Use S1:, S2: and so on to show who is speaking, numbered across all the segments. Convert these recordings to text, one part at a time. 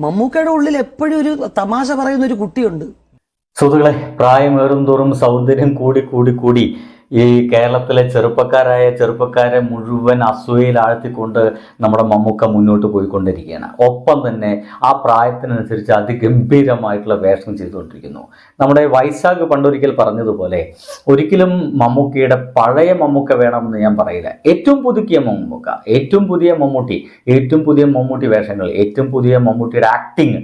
S1: മമ്മൂക്കയുടെ ഉള്ളിൽ എപ്പോഴും ഒരു തമാശ പറയുന്ന ഒരു കുട്ടിയുണ്ട്.
S2: സുഹൃത്തുക്കളെ പ്രായമേറും തോറും സൗന്ദര്യം കൂടി കൂടി കൂടി ഈ കേരളത്തിലെ ചെറുപ്പക്കാരായ ചെറുപ്പക്കാരെ മുഴുവൻ അസൂയയിൽ ആഴ്ത്തിക്കൊണ്ട് നമ്മുടെ മമ്മൂക്ക മുന്നോട്ട് പോയിക്കൊണ്ടിരിക്കുകയാണ്. ഒപ്പം തന്നെ ആ പ്രായത്തിനനുസരിച്ച് അതിഗംഭീരമായിട്ടുള്ള വേഷം ചെയ്തുകൊണ്ടിരിക്കുന്നു. നമ്മുടെ വൈശാഖ് പണ്ടൊരിക്കൽ പറഞ്ഞതുപോലെ ഒരിക്കലും മമ്മൂക്കയുടെ പഴയ മമ്മൂക്ക വേണമെന്ന് ഞാൻ പറയില്ല. ഏറ്റവും പുതുക്കിയ മമ്മൂക്ക ഏറ്റവും പുതിയ മമ്മൂട്ടി ഏറ്റവും പുതിയ മമ്മൂട്ടി വേഷങ്ങൾ ഏറ്റവും പുതിയ മമ്മൂട്ടിയുടെ ആക്ടിങ്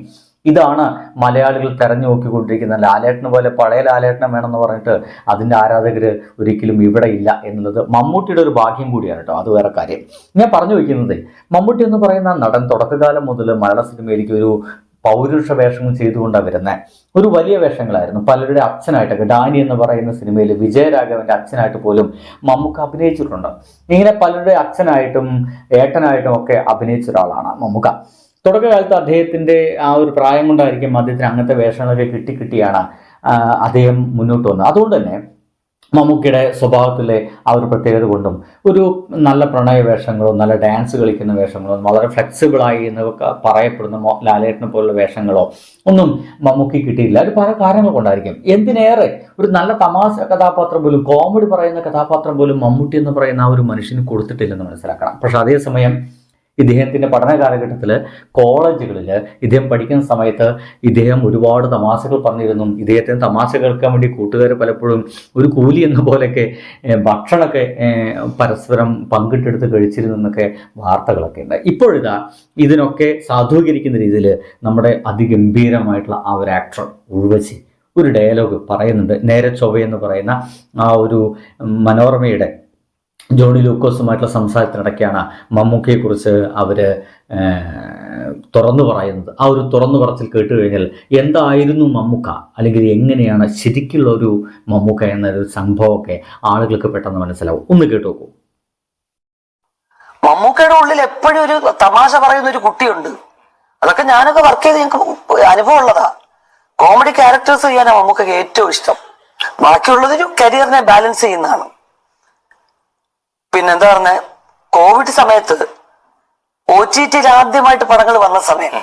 S2: ഇതാണ് മലയാളികൾ തെരഞ്ഞു നോക്കിക്കൊണ്ടിരിക്കുന്നത് ലാലേട്ടന് പോലെ പഴയ ലാലേട്ടനെ വേണമെന്ന് പറഞ്ഞിട്ട് അതിന്റെ ആരാധകർ ഒരിക്കലും ഇവിടെ ഇല്ല എന്നുള്ളത് മമ്മൂട്ടിയുടെ ഒരു ഭാഗ്യം കൂടിയാണ് കേട്ടോ. അത് വേറെ കാര്യം. ഞാൻ പറഞ്ഞു വയ്ക്കുന്നത് മമ്മൂട്ടി എന്ന് പറയുന്ന നടൻ തുടക്കകാലം മുതൽ മലയാള സിനിമയിലേക്ക് ഒരു പൗരുഷ വേഷങ്ങൾ ചെയ്തുകൊണ്ടാണ് വരുന്നത് ഒരു വലിയ വേഷങ്ങളായിരുന്നു. പലരുടെ അച്ഛനായിട്ടൊക്കെ ഡാനി എന്ന് പറയുന്ന സിനിമയിൽ വിജയരാഘവന്റെ അച്ഛനായിട്ട് പോലും മമ്മൂക്ക അഭിനയിച്ചിട്ടുണ്ട്. ഇങ്ങനെ പലരുടെ അച്ഛനായിട്ടും ഏട്ടനായിട്ടും ഒക്കെ അഭിനയിച്ച ഒരാളാണ് മമ്മൂക്ക. തുടക്കകാലത്ത് അദ്ദേഹത്തിന്റെ ആ ഒരു പ്രായം കൊണ്ടായിരിക്കും അദ്ദേഹത്തിന് അങ്ങനത്തെ വേഷങ്ങളൊക്കെ കിട്ടി കിട്ടിയാണ് അദ്ദേഹം മുന്നോട്ട് വന്നത്. അതുകൊണ്ട് തന്നെ മമ്മൂക്കിയുടെ സ്വഭാവത്തിലെ ആ ഒരു പ്രത്യേകത കൊണ്ടും ഒരു നല്ല പ്രണയ വേഷങ്ങളോ നല്ല ഡാൻസ് കളിക്കുന്ന വേഷങ്ങളോ വളരെ ഫ്ലെക്സിബിളായി എന്ന് പറയപ്പെടുന്ന ലാലേട്ടനെ പോലുള്ള വേഷങ്ങളോ ഒന്നും മമ്മൂക്കി കിട്ടിയില്ല. അത് പല കാരണങ്ങൾ കൊണ്ടായിരിക്കും. എന്തിനേറെ ഒരു നല്ല തമാശ കഥാപാത്രം പോലും കോമഡി പറയുന്ന കഥാപാത്രം പോലും മമ്മൂട്ടി എന്ന് പറയുന്ന ആ ഒരു മനുഷ്യന് കൊടുത്തിട്ടില്ലെന്ന് മനസ്സിലാക്കണം. പക്ഷെ അതേസമയം ഇദ്ദേഹത്തിന്റെ പഠന കാലഘട്ടത്തിൽ കോളേജുകളിൽ ഇദ്ദേഹം പഠിക്കുന്ന സമയത്ത് ഇദ്ദേഹം ഒരുപാട് തമാശകൾ പറഞ്ഞിരുന്നു. ഇദ്ദേഹത്തിന് തമാശ കേൾക്കാൻ വേണ്ടി കൂട്ടുകാർ പലപ്പോഴും ഒരു കൂലി എന്ന പോലെയൊക്കെ ഭക്ഷണമൊക്കെ പരസ്പരം പങ്കിട്ടെടുത്ത് കഴിച്ചിരുന്നു എന്നൊക്കെ വാർത്തകളൊക്കെ ഉണ്ട് ഇപ്പോഴിതാ ഇതിനൊക്കെ സാധൂകരിക്കുന്ന രീതിയിൽ നമ്മുടെ അതിഗംഭീരമായിട്ടുള്ള ആ ഒരു ആക്ടർ ഉർവശി ഒരു ഡയലോഗ് പറയുന്നുണ്ട്. നേരെ ചൊവ്വയെന്ന് പറയുന്ന ആ ഒരു മനോരമയുടെ ജോണി ലൂക്കോസുമായിട്ടുള്ള സംസാരത്തിനിടയ്ക്കാണ് മമ്മൂക്കയെക്കുറിച്ച് അവർ തുറന്നു പറയുന്നത്. ആ ഒരു തുറന്നു പറച്ചിൽ കേട്ട് കഴിഞ്ഞാൽ എന്തായിരുന്നു മമ്മൂക്ക? അല്ലെങ്കിൽ എങ്ങനെയാണ് ശരിക്കുള്ള ഒരു മമ്മൂക്ക എന്നൊരു സംഭവമൊക്കെ ആളുകൾക്ക് പെട്ടെന്ന് മനസ്സിലാവും. ഒന്ന് കേട്ടു നോക്കൂ.
S1: മമ്മൂക്കയുടെ ഉള്ളിൽ എപ്പോഴും ഒരു തമാശ പറയുന്ന ഒരു കുട്ടിയുണ്ട്. അതൊക്കെ ഞാനൊക്കെ വർക്ക് ചെയ്ത് ഞങ്ങൾക്ക് അനുഭവം ഉള്ളതാ. കോമഡി ക്യാരക്ടേഴ്സ് ചെയ്യാനാണ് മമ്മൂക്കയ്ക്ക് ഏറ്റവും ഇഷ്ടം. ബാക്കിയുള്ളതൊരു കരിയറിനെ ബാലൻസ് ചെയ്യുന്നതാണ്. പിന്നെന്താ പറഞ്ഞ? കോവിഡ് സമയത്ത് ഒ ടി ടിയിൽ ആദ്യമായിട്ട് പടങ്ങൾ വന്ന സമയം.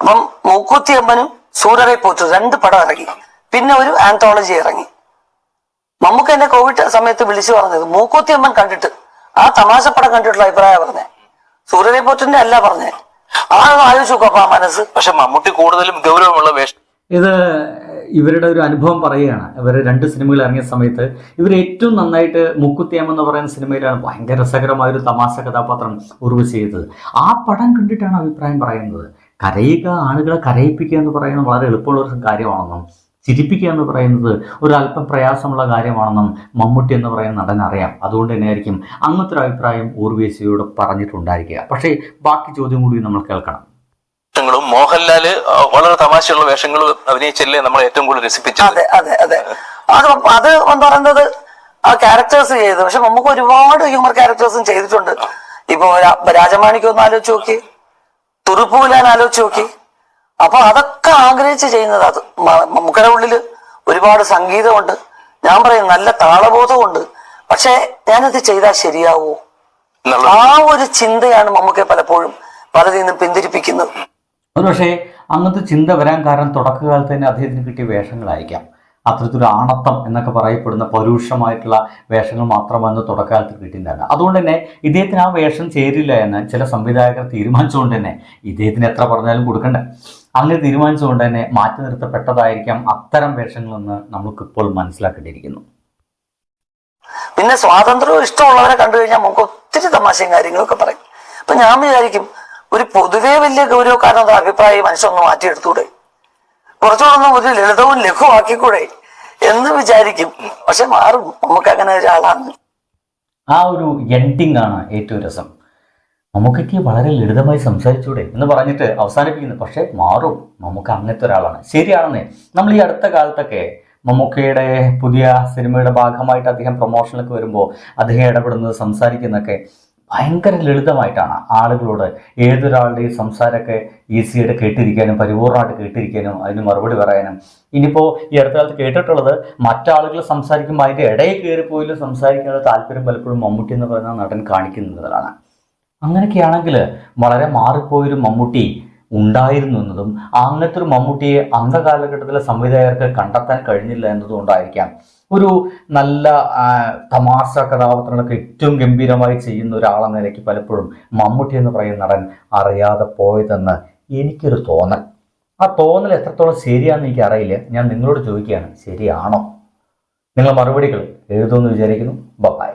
S1: അപ്പം മൂക്കുത്തി അമ്മനും സൂരറെ പോത്തു രണ്ട് പടം ഇറങ്ങി. പിന്നെ ഒരു ആന്തോളജി ഇറങ്ങി. മമ്മൂക്ക എന്നെ കോവിഡ് സമയത്ത് വിളിച്ചു പറഞ്ഞത് മൂക്കുത്തി അമ്മൻ കണ്ടിട്ട് ആ തമാശ പടം കണ്ടിട്ടുള്ള അഭിപ്രായം പറഞ്ഞേ. സൂര്യനെ പോറ്റിന്റെ അല്ല പറഞ്ഞേ. ആ ആലോചിച്ചു നോക്കും അപ്പൊ മനസ്സ്.
S3: പക്ഷെ മമ്മൂട്ടി കൂടുതലും ഗൗരവമുള്ള വേഷം
S2: ഇത് ഇവരുടെ ഒരു അനുഭവം പറയുകയാണ്. ഇവർ രണ്ട് സിനിമകൾ ഇറങ്ങിയ സമയത്ത് ഇവർ ഏറ്റവും നന്നായിട്ട് മുക്കുത്തിയം എന്ന് പറയുന്ന സിനിമയിലാണ് ഭയങ്കര രസകരമായ ഒരു തമാശ കഥാപാത്രം ഉറവ് ചെയ്തത്. ആ പടം കണ്ടിട്ടാണ് അഭിപ്രായം പറയുന്നത്. കരയുക ആളുകളെ കരയിപ്പിക്കുക എന്ന് പറയുന്നത് വളരെ എളുപ്പമുള്ള ഒരു കാര്യമാണെന്നും ചിരിപ്പിക്കുക എന്ന് പറയുന്നത് ഒരു അല്പം പ്രയാസമുള്ള കാര്യമാണെന്നും മമ്മൂട്ടി എന്ന് പറയുന്ന നടൻ അറിയാം. അതുകൊണ്ട് തന്നെയായിരിക്കും അങ്ങനത്തെ ഒരു അഭിപ്രായം ഊർവേശിയോട് പറഞ്ഞിട്ടുണ്ടായിരിക്കുക. പക്ഷേ ബാക്കി ചോദ്യം കൂടി നമ്മൾ കേൾക്കണം.
S3: വേഷങ്ങളും മോഹൻലാൽ വളരെ തമാശയുള്ള വേഷങ്ങൾ അഭിനയിച്ചല്ലേ നമ്മൾ ഏറ്റവും കൂടുതൽ രസിപ്പിച്ചത്?
S1: അതെ അതെ അതെ. അത് അത് എന്ന് പറയുന്നത് ആ ക്യാരക്ടേഴ്സ് ചെയ്ത്. പക്ഷെ നമുക്ക് ഒരുപാട് ഹ്യൂമർ ക്യാരക്ടേഴ്സും ചെയ്തിട്ടുണ്ട്. ഇപ്പൊ രാജമാണിക്ക് ഒന്ന് ആലോചിച്ച് നോക്കി തുറുപ്പൂലാൻ ആലോചിച്ച് നോക്കി. അപ്പൊ അതൊക്കെ ആഗ്രഹിച്ച് ചെയ്യുന്നത് അത്. മമ്മൂക്കയുടെ ഉള്ളിൽ ഒരുപാട് സംഗീതമുണ്ട്. ഞാൻ പറയും നല്ല താളബോധമുണ്ട് പക്ഷെ ഞാനത് ചെയ്താൽ ശരിയാവോ? ആ ഒരു ചിന്തയാണ് മമ്മൂക്കെ പലപ്പോഴും പലതിൽ നിന്നും പിന്തിരിപ്പിക്കുന്നത്.
S2: ഒരു പക്ഷേ അങ്ങനത്തെ ചിന്ത വരാൻ കാരണം തുടക്കകാലത്ത് തന്നെ അദ്ദേഹത്തിന് കിട്ടിയ വേഷങ്ങളായിരിക്കാം. അത്തരത്തിലൊരു ആണത്തം എന്നൊക്കെ പറയപ്പെടുന്ന പരുഷമായിട്ടുള്ള വേഷങ്ങൾ മാത്രമാണ് തുടക്കകാലത്ത് കിട്ടിയിട്ടുണ്ടായിരുന്നത്. അതുകൊണ്ട് തന്നെ ഇദ്ദേഹത്തിന് ആ വേഷം ചേരില്ല എന്ന് ചില സംവിധായകർ തീരുമാനിച്ചുകൊണ്ട് തന്നെ ഇദ്ദേഹത്തിന് എത്ര പറഞ്ഞാലും കൊടുക്കണ്ട. അങ്ങനെ തീരുമാനിച്ചുകൊണ്ട് തന്നെ മാറ്റി നിർത്തപ്പെട്ടതായിരിക്കാം അത്തരം വേഷങ്ങളെന്ന് നമുക്കിപ്പോൾ മനസ്സിലാക്കേണ്ടിയിരിക്കുന്നു.
S1: പിന്നെ സ്വാതന്ത്ര്യവും ഇഷ്ടമുള്ളവരെ കണ്ടു കഴിഞ്ഞാൽ നമുക്ക് ഒത്തിരി തമാശയും കാര്യങ്ങളൊക്കെ പറയും. അപ്പൊ ഞാൻ വിചാരിക്കും ഒരു പൊതുവേ വലിയ ഗൗരവക്കാരനത് അഭിപ്രായം മനുഷ്യനൊന്ന് മാറ്റിയെടുത്തൂടെ? കുറച്ചുകൂടെ ഒരു ലളിതവും ലഘുവാക്കിക്കൂടെ എന്ന് വിചാരിക്കും. പക്ഷെ മാറും. നമുക്ക് അങ്ങനെ ഒരാളാണ്.
S2: ആ ഒരു എൻഡിങ് ആണ് ഏറ്റവും രസം. മമ്മൂക്കയ്ക്ക് വളരെ ലളിതമായി സംസാരിച്ചൂടെ എന്ന് പറഞ്ഞിട്ട് അവസാനിപ്പിക്കുന്നു. പക്ഷേ മാറും. മമ്മൂക്ക അങ്ങനത്തെ ഒരാളാണ്. ശരിയാണെന്നേ. നമ്മൾ ഈ അടുത്ത കാലത്തൊക്കെ മമ്മൂക്കയുടെ പുതിയ സിനിമയുടെ ഭാഗമായിട്ട് അദ്ദേഹം പ്രൊമോഷനിലൊക്കെ വരുമ്പോൾ അദ്ദേഹം ഇടപെടുന്നത് സംസാരിക്കുന്നതൊക്കെ ഭയങ്കര ലളിതമായിട്ടാണ് ആളുകളോട് ഏതൊരാളുടെയും സംസാരമൊക്കെ ഈസിയായിട്ട് കേട്ടിരിക്കാനും പരിപൂർണമായിട്ട് കേട്ടിരിക്കാനും അതിന് മറുപടി പറയാനും. ഇനിയിപ്പോൾ ഈ അടുത്ത കാലത്ത് കേട്ടിട്ടുള്ളത് മറ്റാളുകൾ സംസാരിക്കുമ്പോൾ അതിന്റെ ഇടയിൽ കയറി പോലും സംസാരിക്കാനുള്ള താല്പര്യം പലപ്പോഴും മമ്മൂട്ടി എന്ന് പറയുന്ന നടൻ കാണിക്കുന്നതാണ് അങ്ങനെയൊക്കെയാണെങ്കിൽ വളരെ മാറിപ്പോയൊരു മമ്മൂട്ടി ഉണ്ടായിരുന്നു എന്നതും അങ്ങനത്തെ ഒരു മമ്മൂട്ടിയെ അന്ധകാലഘട്ടത്തിലെ സംവിധായകർക്ക് കണ്ടെത്താൻ കഴിഞ്ഞില്ല എന്നതുകൊണ്ടായിരിക്കാം ഒരു നല്ല തമാശ കഥാപാത്രങ്ങളൊക്കെ ഏറ്റവും ഗംഭീരമായി ചെയ്യുന്ന ഒരാളെന്ന നിലയ്ക്ക് പലപ്പോഴും മമ്മൂട്ടി എന്ന് പറയുന്ന നടൻ അറിയാതെ പോയതെന്ന് എനിക്കൊരു തോന്നൽ. ആ തോന്നൽ എത്രത്തോളം ശരിയാണെന്ന് എനിക്ക് അറിയില്ല ഞാൻ നിങ്ങളോട് ചോദിക്കുകയാണ് ശരിയാണോ? നിങ്ങൾ മറുപടികൾ എഴുതുമെന്ന് വിചാരിക്കുന്നു. ബൈ